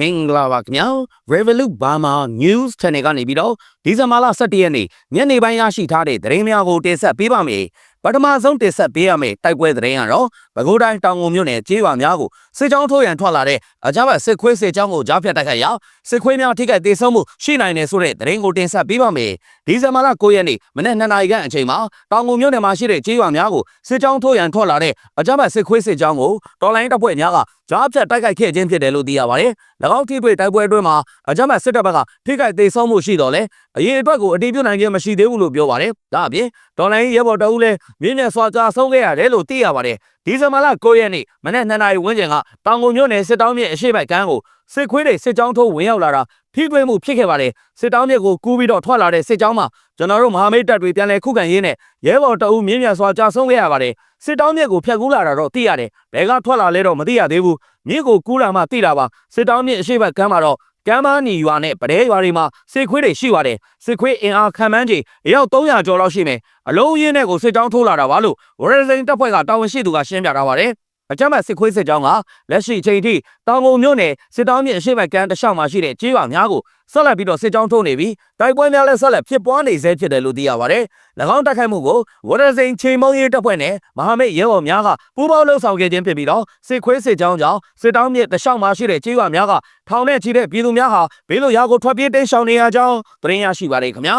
မင်္ဂလာပါခင်ဗျာ Revolut Burma News Channel ကနေပြီးတော့ဒီဇင်ဘာလ17ရက်နေ့ညနေပိုင်းရရှိထားတဲ့သတင်းများကိုတင်ဆက်ပေးပါမယ်ပထမဆုံးတင်ဆက်ပေးရမယ့်တိုက်ပွဲသတင်းကတော့ ပဲခူးတိုင်းတောင်ကုန်မြို့နယ်ကျေးရွာများကိုစစ်ကြောင်းထိုးရန်ထွက်လာတဲ့အကြမ်းဖက်စစ်ခွေးစစ်ကြောင်းကိုကြားဖြတ်တိုက်ခိုက်ရာစစ်ခွေးများထိခိုက်ဒေဆုံးမှုရှိနိုင်တယ်ဆိုတဲ့သတင်းကိုတင်ဆက်ပေးပါမယ်ဒီဇင်ဘာလ9ရက်နေ့မနက်2နာရီခန့်အချိန်မှာတောင်ကုန်မြို့နယ်မှာရှိတဲ့ကျေးရွာများကိုစစ်ကြောင်းထိုးရန်ထွက်လာတဲ့အကြမ်းဖက်စစ်ခွေးစစ်ကြောင်းကိုတော်လိုင်းတပ်ဖွဲ့များကကြားဖြတ်တိုက်ခိုက်ခဲ့ခြင်းဖြစ်တယ်လို့သိရပါတယ်၎င်းထိတွေ့တိုက်ပွဲအတွင်းမှာအကြမ်းဖက်စစ်တပ်ဘက်ကထိခိုက်ဒေဆုံးမှုရှိတော့လဲအရေးအတွက်ကိုအတည်ပြုနိုင်ခြင်းမရှိသေးဘူးလို့ပြောပါတယ်ဒါအပြင်တော်လိုင်းရဲဘော်တအုပ်လည်းမြင်းနဲ့စွာကြားဆုံးခဲ့ရတယ်လို့သိရပါတယ်ဒီဇင်ဘာလ9ရက်နေ့မနက်2နာရီဝန်းကျင်ကတောင်ကုန်မြို့နယ်စစ်တောင်းမြစ်အရှိတ်ကမ်းကိုစစ်ခွေးတွေစစ်ကြောင်းထိုးဝင်ရောက်လာတာထိတွေ့မှုဖြစ်ခဲ့ပါတယ်စစ်တောင်းမြစ်ကိုကူးပြီးတော့ထွက်လာတဲ့စစ်ကြောင်းမှာကျွန်တော်တို့မဟာမိတ်တပ်တွေပြန်လည်ခုခံရင်းနဲ့ရဲဘော်တအုပ်မြင်းမြတ်စွာကြားဆုံးခဲ့ရပါတယ်စစ်တောင်းမြစ်ကိုဖျက်ကူးလာတာတော့သိရတယ်ဘယ်ကထွက်လာလဲတော့မသိရသေးဘူးမြစ်ကိုကူးလာမှသိတာပါစစ်တောင်းမြစ်အရှိတ်ကမ်းမှာတော့ ကမ်းမနီရွာနဲ့ပတဲရွာတွေမှာစစ်ခွေးတွေရှိပါတယ်စစ်ခွေးအင်အားခံမှန်းကြီးအယောက်300ကျော်လောက်ရှိမယ်အလုံးရင်းနဲ့ကိုစစ်ကြောင်းထိုးလာတာပါလို့ဝရဇိန်တပ်ဖွဲ့ကတာဝန်ရှိသူကရှင်းပြထားပါတယ် အကြမ်းဖက်စစ်ခွေးစစ်ကြောင်းကလက်ရှိချိန်ထိတောင်ကုန်မြို့နယ်စစ်တောင်းမြစ်အရှိတ်ကမ်းတစ်လျှောက်မှာရှိတဲ့ကျေးရွာများကိုဆက်လက်ပြီးတော့စစ်ကြောင်းထိုးနေပြီးတိုက်ပွဲများလည်းဆက်လက်ဖြစ်ပွားနေဆဲဖြစ်တယ်လို့သိရပါတယ်။၎င်းတိုက်ခိုက်မှုကိုဝရဇိန်ချိန်မုံရေးတပ်ဖွဲ့နဲ့မဟာမိတ်ရဲဘော်များကပူးပေါင်းလှုပ်ဆောင်ခဲ့ခြင်းဖြစ်ပြီးတော့စစ်ခွေးစစ်ကြောင်းကြောင့်စစ်တောင်းမြစ်တစ်လျှောက်မှာရှိတဲ့ကျေးရွာများကထောင်နဲ့ချီတဲ့ပြည်သူများဟာဘေးလွတ်ရာကိုထွက်ပြေးတိမ်းရှောင်နေရကြောင်းသတင်းရရှိပါတယ်ခင်ဗျာ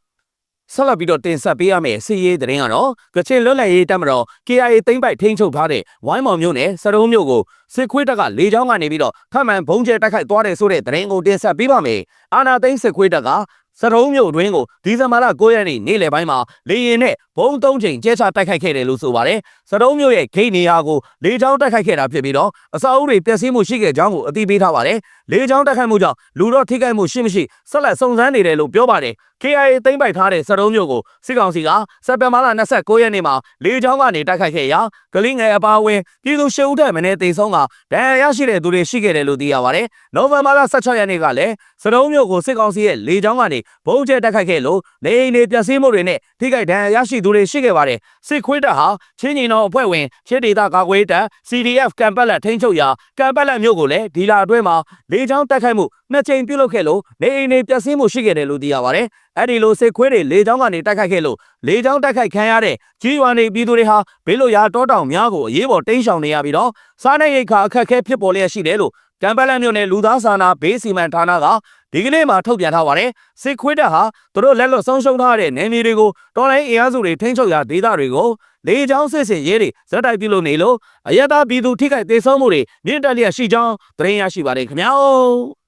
။ ဆက်လက်ပြီးတော့တင်ဆက်ပေးရမယ့်စီးရေးသတင်းကတော့ကချင်လွတ်လပ်ရေးတပ်မတော် KIA သိမ်းပိုက်ထိန်းချုပ်ထားတဲ့ဝိုင်းမောင်မြို့နယ်စရုံးမြို့ကိုစစ်ခွေးတပ်ကလေကြောင်းကနေပြီးတော့ထပ်မံဘုံကျဲတိုက်ခိုက်သွားတယ်ဆိုတဲ့သတင်းကိုတင်ဆက်ပေးပါမယ်။အာနာသိန်းစစ်ခွေးတပ်ကစရုံးမြို့အတွင်းကိုဒီဇင်ဘာလ9ရက်နေ့နေ့လယ်ပိုင်းမှာလေရင်နဲ့ဘုံသုံးချိန်ကျဲချတိုက်ခိုက်ခဲ့တယ်လို့ဆိုပါတယ်။စရုံးမြို့ရဲ့ဂိတ်နေရာကိုလေကြောင်းတိုက်ခိုက်ခဲ့တာဖြစ်ပြီးတော့အစာအုပ်တွေပျက်စီးမှုရှိခဲ့ကြောင်းကိုအသိပေးထားပါတယ်။လေကြောင်းတိုက်ခိုက်မှုကြောင့်လူတော့ထိခိုက်မှုရှိမရှိဆက်လက်စုံစမ်းနေတယ်လို့ပြောပါတယ်။ KIA သိမ်းပိုက်ထားတဲ့စရုံးမြို့ကိုစစ်ကောင်စီကစက်တင်ဘာလ29ရက်နေ့မှာလေကြောင်းကနေတိုက်ခိုက်ခဲ့ရာကလင်းငယ်အပါအဝင်ပြည်သူရှစ်ဦးထက်မင်းတေဆုံးကဒဏ်ရာရရှိတဲ့သူတွေရှိခဲ့တယ်လို့သိရပါတယ်။နိုဝင်ဘာလ16ရက်နေ့ကလည်းစရုံးမြို့ကိုစစ်ကောင်စီရဲ့လေကြောင်းကနေဘုံကျဲတိုက်ခိုက်ခဲ့လို့နေအိမ်တွေပျက်စီးမှုတွေနဲ့ထိခိုက်ဒဏ်ရာရရှိသူတွေရှိခဲ့ပါတယ်။စစ်ခွေးတပ်ဟာချင်းညီတော်အဖွဲ့ဝင်ရှစ်ဒေသကာကွယ်တပ် CDF ကံပတ်လက်ထိန်းချုပ်ရာကံပတ်လက်မြို့ကိုလည်းဒီလအတွင်းမှာလေကြောင်းတိုက်ခိုက်မှုနှစ်ကြိမ်ပြုလုပ်ခဲ့လို့နေအိမ်တွေပျက်စီးမှုရှိခဲ့တယ်လို့သိရပါတယ်။အဲ့ဒီလိုစစ်ခွေးတွေလေကြောင်းကနေတိုက်ခိုက်ခဲ့လို့လေကြောင်းတိုက်ခိုက်ခံရတဲ့ကြီးရွာနေပြည်သူတွေဟာဘေးလွတ်ရာတောတောင်များကိုအရေးပေါ်တိမ်းရှောင်နေရပြီးတော့စားနပ်ရိက္ခာအခက်အခဲဖြစ်ပေါ်လျက်ရှိတယ်လို့ကံပလန်မြို့နယ်လူသားစာနာဘေးစီမံဌာနကဒီကနေ့မှထုတ်ပြန်ထားပါတယ်စစ်ခွေးတပ်ဟာသူတို့လက်လွတ်ဆုံးရှုံးထားတဲ့နယ်မြေတွေကိုတော်လိုင်းအင်အားစုတွေထိန်းချုပ်ရာဒေသတွေကိုလေကြောင်းစစ်စင်ရေးတွေဇက်တိုက်ပြုလုပ်နေလို့အယက်သားပြည်သူထိခိုက်ဒေဆုံးမှုတွေမြင့်တက်လျက်ရှိကြောင်းသတင်းရရှိပါတယ်ခင်ဗျာ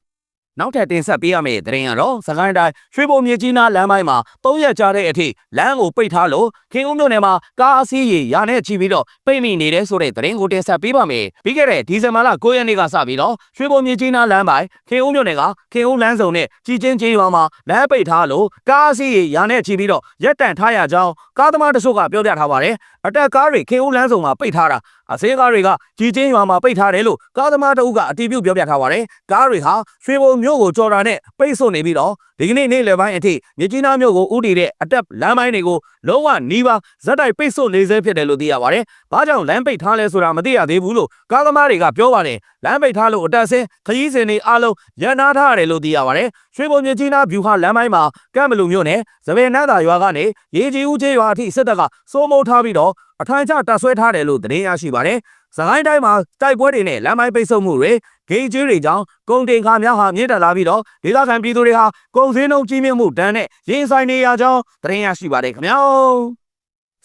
နောက်ထပ်တင်ဆက်ပေးရမယ့်သတင်းကတော့စကိုင်းတိုင်းရွှေဘုံမြေကြီးနားလမ်းပိုင်းမှာ၃ရက်ကြာတဲ့အထိလမ်းကိုပိတ်ထားလို့ခင်ဦးမြို့နယ်မှာကားအစီးရေရာနဲ့ချီပြီးတော့ပိတ်မိနေတဲ့ဆိုတဲ့သတင်းကိုတင်ဆက်ပေးပါမယ်။ပြီးခဲ့တဲ့ဒီဇင်ဘာလ9ရက်နေ့ကစပြီးတော့ရွှေဘုံမြေကြီးနားလမ်းပိုင်းခင်ဦးမြို့နယ်ကခင်ဦးလမ်းစုံနဲ့ကြီးချင်းချင်းရွာမှာလမ်းပိတ်ထားလို့ကားအစီးရေရာနဲ့ချီပြီးတော့ရက်တန့်ထားရကြောင်းကားသမားတချို့ကပြောပြထားပါတယ်။အတက်ကားတွေခင်ဦးလမ်းစုံမှာပိတ်ထားတာ အစင်းကားတွေကကြီးချင်းရွာမှာပိတ်ထားတယ်လို့ကားသမားတအုပ်ကအတည်ပြုပြောပြထားပါတယ်။ကားတွေဟာရွှေဘုံမြို့ကိုကြော်တာနဲ့ပိတ်ဆို့နေပြီးတော့ဒီကနေ့နေ့လယ်ပိုင်းအထိမြကြီးနားမြို့ကိုဥတီတဲ့အတက်လမ်းပိုင်းတွေကိုလုံးဝနီးပါးဇက်တိုက်ပိတ်ဆို့နေစေဖြစ်တယ်လို့သိရပါတယ်။ဘာကြောင့်လမ်းပိတ်ထားလဲဆိုတာမသိရသေးဘူးလို့ကားသမားတွေကပြောပါတယ်။လမ်းပိတ်ထားလို့အတက်ဆင်းခရီးစဉ်တွေအားလုံးရန်နာထားရတယ်လို့သိရပါတယ်။ရွှေဘုံမြကြီးနားဗျူဟာလမ်းပိုင်းမှာကမ်ဘလူမြို့နယ်သပင်နန်းသာရွာကနေရေကြီးဦးကျေးရွာအထိစစ်တပ်ကစိုးမိုးထားပြီးတော့ အထိုင်ချတပ်ဆွဲထားတယ်လို့သတင်းရရှိပါတယ်။စကိုင်းတိုင်းမှာတိုက်ပွဲတွေနဲ့လမ်းပိုင်းပိတ်ဆို့မှုတွေဂိတ်ကျွေးတွေကြောင့်ကုန်တင်ကားများဟာမြင့်တက်လာပြီးတော့ဒေသခံပြည်သူတွေဟာကုန်စည်နှုန်းကြီးမြင့်မှုတန်းနဲ့ရင်ဆိုင်နေရကြောင်းသတင်းရရှိပါတယ်ခင်ဗျာ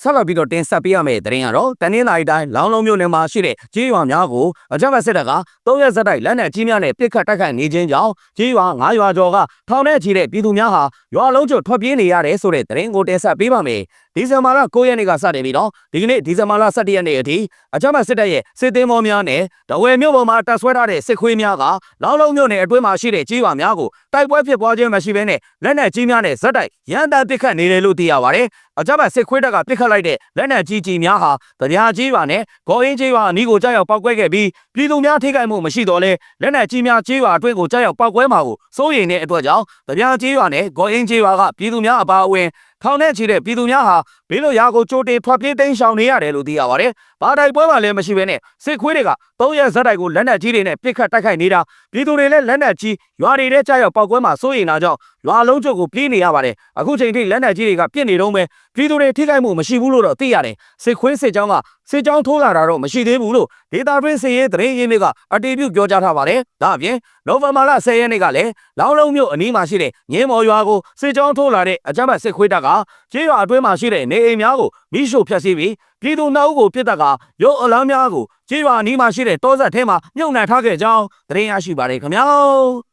ဆက်လက်ပြီးတော့တင်ဆက်ပေးရမယ့်သတင်းကတော့တနင်္လာရီတိုင်းလောင်းလုံးမြို့နယ်မှာရှိတဲ့ကြေးရွာများကိုအကြမ်းဖက်စစ်တပ်က၃ရက်ဆက်တိုက်လက်နက်ကြီးများနဲ့ပစ်ခတ်တိုက်ခိုက်နေခြင်းကြောင့်ကြေးရွာ၅ရွာကျော်ကထောင်ထဲချီတဲ့ပြည်သူများဟာရွာလုံးကျွတ်ထွက်ပြေးနေရတယ်ဆိုတဲ့သတင်းကိုတင်ဆက်ပေးပါမယ်။ဒီဇင်ဘာလ9ရက်နေ့ကစတင်ပြီးတော့ဒီကနေ့ဒီဇင်ဘာလ17ရက်နေ့အထိအကြမ်းဖက်စစ်တပ်ရဲ့စစ်သည်မောများနဲ့တဝယ်မြို့ပေါ်မှာတပ်ဆွဲထားတဲ့စစ်ခွေးများကလောင်းလုံးမြို့နယ်အတွင်းမှာရှိတဲ့ကြေးရွာများကိုတိုက်ပွဲဖြစ်ပွားခြင်းမရှိဘဲနဲ့လက်နက်ကြီးများနဲ့ဇက်တိုက်ရန်တမ်းပစ်ခတ်နေတယ်လို့သိရပါတယ်။အကြမ်းဖက်စစ်ခွေးတပ်ကပစ်ခတ်လိုက်တဲ့လက်နက်ကြီးကြီးများဟာတရားကြီးရွာနဲ့ဂေါ်အင်းကြီးရွာအနီးကိုကြားရောက်ပောက်ကွဲခဲ့ပြီးပြည်သူများထိခိုက်မှုမရှိတော့လဲလက်နက်ကြီးများကြီးရွာအတွင်းကိုကြားရောက်ပောက်ကွဲမှာကိုစိုးရိမ်တဲ့အတွက်ကြောင့်တရားကြီးရွာနဲ့ဂေါ်အင်းကြီးရွာကပြည်သူများအပါအဝင် ထောင်ထဲချီတဲ့ပြည်သူများဟာဘေးလို့ရာကိုကြိုတင်ထွက်ပြေးတိမ်းရှောင်နေရတယ်လို့သိရပါတယ်။ ဘာတိုက်ပွဲမှလည်းမရှိဘဲနဲ့စစ်ခွေးတွေကသုံးရက်ဇက်တိုက်ကိုလက်နက်ကြီးတွေနဲ့ပစ်ခတ်တိုက်ခိုက်နေတာပြည်သူတွေလည်းလက်နက်ကြီးရွာတွေထဲကြာရောက်ပောက်ကွဲမှာစိုးရိမ်တာကြောင့်ရွာလုံးချုပ်ကိုပြေးနေရပါတယ်။အခုချိန်ထိလက်နက်ကြီးတွေကပြစ်နေတော့မယ်ပြည်သူတွေထိခိုက်မှုမရှိဘူးလို့တော့သိရတယ်။စစ်ခွေးစစ်ကြောင်းကစစ်ကြောင်းထိုးလာတာတော့မရှိသေးဘူးလို့ဒေတာတွင်းစည်ရေးသတင်းရင်းမြစ်ကအတည်ပြုပြောကြားထားပါတယ်။ဒါအပြင်နိုဝင်ဘာလ10ရက်နေ့ကလည်းလောင်းလုံးမြို့အနီးမှာရှိတဲ့ငင်းမော်ရွာကိုစစ်ကြောင်းထိုးလာတဲ့အကြမ်းဖက်စစ်ခွေးတပ်ကကျေးရွာအတွင်းမှာရှိတဲ့နေအိမ်များကိုမိရှို့ဖျက်ဆီးပြီး ပြည်သူနှုတ်ကိုပြစ်တပ်ကရုပ်အလောင်းများကိုကျေးရွာအနီးမှာရှိတဲ့တောဆက်ထဲမှာမြုပ်နှံထားခဲ့ကြောင်းသတင်းရရှိပါတယ်ခင်ဗျာ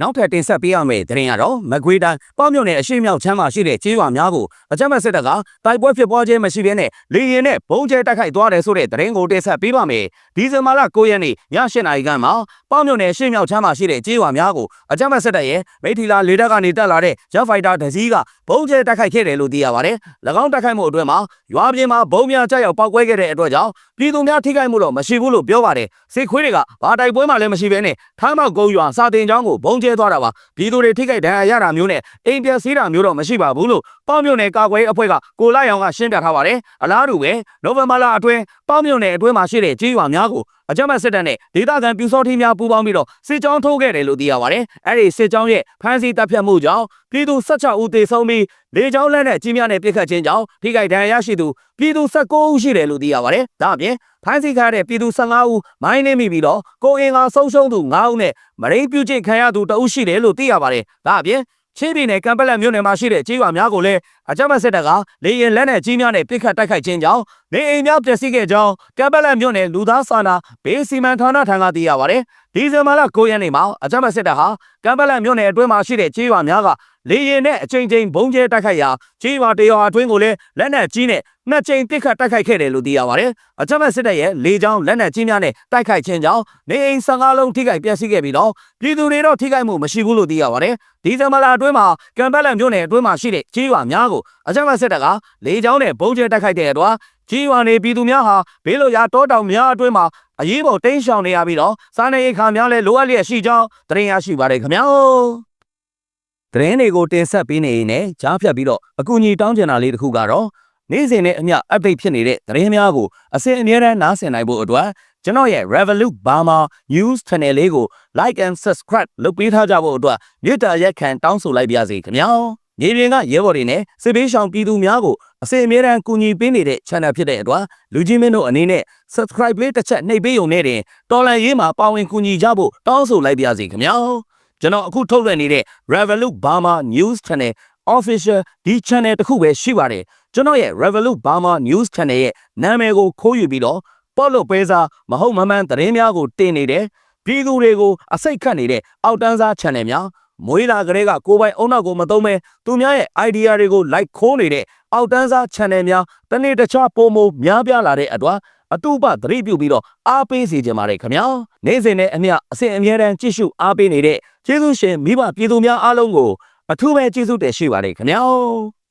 နောက်ထပ်တင်ဆက်ပေးရမယ့်သတင်းကတော့မကွေးတိုင်းပေါ့မြို့နယ်အရှိမြောက်ချမ်းမှာရှိတဲ့ကျေးရွာများကိုအကြမ်းဖက်စစ်တပ်ကတိုက်ပွဲဖြစ်ပွားခြင်းမရှိဘဲနဲ့လေရင်နဲ့ဘုံကျဲတိုက်ခိုက်သွားတယ်ဆိုတဲ့သတင်းကိုတင်ဆက်ပေးပါမယ်ဒီဇင်ဘာလ9ရက်နေ့ည8နာရီခန့်မှာပေါ့မြို့နယ်အရှိမြောက်ချမ်းမှာရှိတဲ့ကျေးရွာများကိုအကြမ်းဖက်စစ်တပ်ရဲ့မိထီလာလေတပ်ကနေတက်လာတဲ့ဂျက်ဖိုက်တာဒဇီးကဘုံကျဲတိုက်ခိုက်ခဲ့တယ်လို့သိရပါတယ်၎င်းတိုက်ခိုက်မှုအတွင်းမှာရွာပြင်မှာဘုံများကြောက်ရောက်ပောက်ကွဲခဲ့တဲ့အတွက်ကြောင့်ပြည်သူများထိခိုက်မှုတော့မရှိဘူးလို့ပြောပါတယ်စစ်ခွေးတွေကဘာတိုက်ပွဲမှလည်းမရှိဘဲနဲ့ထမ်းမောက်ကုန်းရွာစာတင်ကျောင်းကိုဘုံကျဲသွားတာပါပြည်သူတွေထိခိုက်ဒဏ်ရာရတာမျိုးနဲ့အိမ်ပျက်စီးတာမျိုးတော့မရှိပါဘူးလို့ပေါ့မြို့နယ်ကာကွယ်ရေးအဖွဲ့ကကိုလိုက်အောင်ကရှင်းပြထားပါတယ်အလားတူပဲနိုဝင်ဘာလအတွင်းပေါ့မြို့နယ်အတွင်းမှာရှိတဲ့ကြေးရွာများကိုအကြမ်းဖက်စစ်တပ်နဲ့ဒေသခံပြူစောထီးများပူးပေါင်းပြီးတော့စစ်ကြောင်းထိုးခဲ့တယ်လို့သိရပါတယ်။အဲ့ဒီစစ်ကြောင်းရဲ့ဖမ်းဆီးတပ်ဖြတ်မှုကြောင့်ပြည်သူ16ဦးသေဆုံးပြီးလေကြောင်းလက်နဲ့ကြီးများနဲ့ပစ်ခတ်ခြင်းကြောင့်ထိခိုက်ဒဏ်ရာရရှိသူပြည်သူ19ဦးရှိတယ်လို့သိရပါတယ်။ဒါအပြင်ဖမ်းဆီးခံရတဲ့ပြည်သူ15ဦးမိုင်းနှင်းမိပြီးတော့ကိုအင်ကဆုံးရှုံးသူ9ဦးနဲ့မရင်းပြုကျင့်ခံရသူ2ဦးရှိတယ်လို့သိရပါတယ်။ဒါအပြင်ချင်းပြည်နယ်ကံပလက်မြို့နယ်မှာရှိတဲ့ကြေးရွာများကိုလည်းအကြမ်းဖက်စစ်တပ်ကလေရင်လက်နဲ့ကြီးများနဲ့ပစ်ခတ်တိုက်ခိုက်ခြင်းကြောင့်နေအိမ်များပျက်စီးခဲ့ကြောင်းကံပလက်မြို့နယ်လူသားစာနာဘေးစီမံဌာနထံကသိရပါတယ်။ဒီဇင်ဘာလ9ရက်နေ့မှာအကြမ်းဖက်စစ်တပ်ဟာကံပလက်မြို့နယ်အတွင်းမှာရှိတဲ့ကြေးရွာများကလေရင်နဲ့အချိန်ချင်းဘုံကျဲတိုက်ခိုက်ရာကြေးရွာတရွာအတွင်းကိုလည်းလက်နက်ကြီးနဲ့နှစ်ကြိမ်ပစ်ခတ်တိုက်ခိုက်ခဲ့တယ်လို့သိရပါတယ်။အကြမ်းဖက်စစ်တပ်ရဲ့လေကြောင်းလက်နက်ကြီးများနဲ့တိုက်ခိုက်ခြင်းကြောင့်နေအိမ်15လုံးထိခိုက်ပျက်စီးခဲ့ပြီးတော့ပြည်သူတွေတော့ထိခိုက်မှုမရှိဘူးလို့သိရပါတယ်။ဒီဇင်ဘာလအတွင်းမှာကံပက်လက်မြို့နယ်အတွင်းမှာရှိတဲ့ကြေးရွာများကိုအကြမ်းဖက်စစ်တပ်ကလေကြောင်းနဲ့ဘုံကျဲတိုက်ခိုက်တဲ့အတွက်ကြီးရွာနေပြည်သူများဟာဘေးလိုရာတောတောင်များအတွင်းမှာအရေးပေါ်တိမ်းရှောင်နေရပြီးတော့စားနေရိတ်ခါများလည်းလိုအပ်လျက်ရှိကြောင်းသတင်းရရှိပါတယ်ခင်ဗျာသတင်းတွေကိုတင်ဆက်ပေးနေရင်လည်းကြားဖြတ်ပြီးတော့အကူအညီတောင်းချင်တာလေးတစ်ခုကတော့နေ့စဉ်နဲ့အမျှ update ဖြစ်နေတဲ့သတင်းများကိုအစဉ်အမြဲတမ်းနားဆင်နိုင်ဖို့အတွက်ကျွန်တော်ရဲ့ Revolut Burma News Channel လေးကို like and subscribe လုပ်ပေးထားကြဖို့အတွက်မြေတားရက်ခံတောင်းဆိုလိုက်ပါရစေခင်ဗျာ မြေပြင်ကရဲဘော်တွေနဲ့စစ်ပေးရှောင်ပြည်သူများကိုအစီအမြဲတမ်းကူညီပေးနေတဲ့ channel ဖြစ်တဲ့အတွက်လူကြီးမင်းတို့အနေနဲ့ subscribe လေးတစ်ချက်နှိပ်ပေးုံနဲ့တင်တော်လန်ရေးမှာပါဝင်ကူညီကြဖို့တောင်းဆိုလိုက်ပါရစေခင်ဗျာကျွန်တော်အခုထုတ်လွှင့်နေတဲ့ Revolut Burma News Channel Official ဒီ channel တစ်ခုပဲရှိပါတယ်ကျွန်တော်ရဲ့ Revolut Burma News Channel ရဲ့နာမည်ကိုခိုးယူပြီးတော့ပေါ့လို့ပဲစားမဟုတ်မမှန်သတင်းများကိုတင်နေတယ်ပြည်သူတွေကိုအစိတ်ခတ်နေတဲ့အောက်တန်းစား channel များ မွေးလာကလေးကကိုယ်ပိုင်အုံနောက်ကိုမသုံးမဲသူများရဲ့ idea တွေကို like ခိုးနေတဲ့အောက်တန်းစား channel များတနေ့တခြားပုံမများပြားလာတဲ့အတွက်အတူပသတိပြုပြီးတော့အားပေးစီကြပါတယ်ခင်ဗျာနေ့စဉ်နဲ့အမျှအစဉ်အမြဲတမ်းကြည့်ရှုအားပေးနေတဲ့ကျေးဇူးရှင်မိဘပြည်သူများအားလုံးကိုအထူးပဲကျေးဇူးတင်ရှိပါတယ်ခင်ဗျာ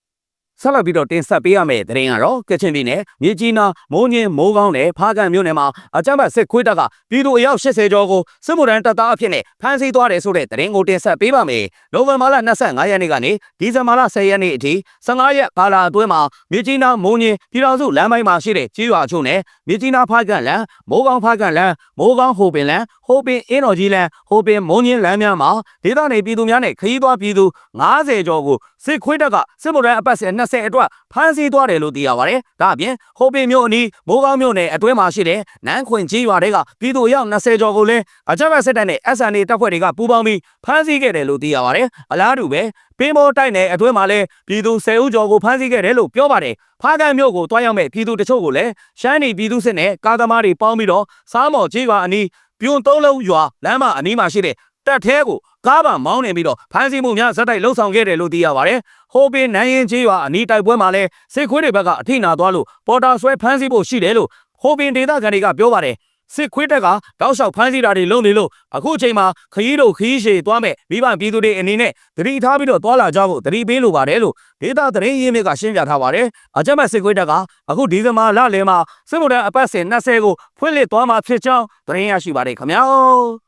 ဆက်လက်ပြီးတော့တင်ဆက်ပေးရမယ့်သတင်းကတော့ကချင်ပြည်နယ်မြေကြီးနားမိုးညင်းမိုးကောင်းနဲ့ဖားကန်မြို့နယ်မှာအကြမ်းဖက်စစ်ခွေးတပ်ကပြည်သူအယောက်80ကျော်ကိုစစ်မှုထမ်းတပ်သားအဖြစ်နဲ့ဖမ်းဆီးသွားတယ်ဆိုတဲ့သတင်းကိုတင်ဆက်ပေးပါမယ်။နိုဝင်ဘာလ25ရက်နေ့ကနေဒီဇင်ဘာလ10ရက်နေ့အထိ15ရက်ကာလအတွင်းမှာမြေကြီးနားမိုးညင်းပြည်တော်စုလမ်းပိုင်းမှာရှိတဲ့ကြေးရွာအချို့နဲ့မြေကြီးနားဖားကန်လမ်းမိုးကောင်းဖားကန်လမ်းမိုးကောင်းဟိုပင်လမ်းဟိုပင်အင်းတော်ကြီးလမ်းဟိုပင်မိုးညင်းလမ်းများမှာဒေသနေပြည်သူများနဲ့ခရီးသွားပြည်သူ90ကျော်ကိုစစ်ခွေးတပ်ကစစ်မှုထမ်းအပတ်စဉ်20အတွက်ဖမ်းဆီးသွားတယ်လို့သိရပါတယ်။ဒါအပြင်ဟိုပင်မြို့အနီးမိုးကောင်းမြို့နယ်အတွင်းမှာရှိတဲ့နန်းခွင်ကြီးရွာတွေကပြည်သူအယောက်20ကျော်ကိုလည်းအကြမ်းဖက်စစ်တပ်နဲ့ SNA တပ်ဖွဲ့တွေကပူးပေါင်းပြီးဖမ်းဆီးခဲ့တယ်လို့သိရပါတယ်။အလားတူပဲပင်းမောတိုက်နယ်အတွင်းမှာလည်းပြည်သူ10ဦးကျော်ကိုဖမ်းဆီးခဲ့တယ်လို့ပြောပါတယ်။ဖားကန်မြို့ကိုတွားရောက်မဲ့ပြည်သူတချို့ကိုလည်းရှမ်းပြည်ပြည်သူစစ်နဲ့ကားသမားတွေပေါင်းပြီးတော့စားမော်ကြီးရွာအနီးပြွန်သုံးလုံးရွာလမ်းမအနီးမှာရှိတဲ့ တက်သေးကိုကားပါမောင်းနေပြီးတော့ဖမ်းဆီးမှုများဇက်တိုက်လှုပ်ဆောင်ခဲ့တယ်လို့သိရပါတယ်။ဟိုပင်နန်းရင်ကြီးရွာအနီးတိုက်ပွဲမှာလည်းစစ်ခွေးတွေဘက်ကအထိနာသွားလို့ပေါ်တာဆွဲဖမ်းဆီးဖို့ရှိတယ်လို့ဟိုပင်ဒေသခံတွေကပြောပါတယ်။စစ်ခွေးတက်ကတောက်လျှောက်ဖမ်းဆီးတာတွေလုပ်နေလို့အခုချိန်မှာခရီးတို့ခရီးရှည်သွားမဲ့မိဘပြည်သူတွေအနေနဲ့သတိထားပြီးတော့သွားလာကြဖို့သတိပေးလိုပါတယ်လို့ဒေသသတင်းရင်းမြစ်ကရှင်းပြထားပါတယ်။အကြမ်းဖက်စစ်ခွေးတက်ကအခုဒီဇင်ဘာလလယ်မှာစစ်မှုထမ်းအပတ်စဉ်20ကိုဖွင့်လှစ်သွားမှာဖြစ်ကြောင်းသတင်းရရှိပါတယ်ခင်ဗျာ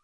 ။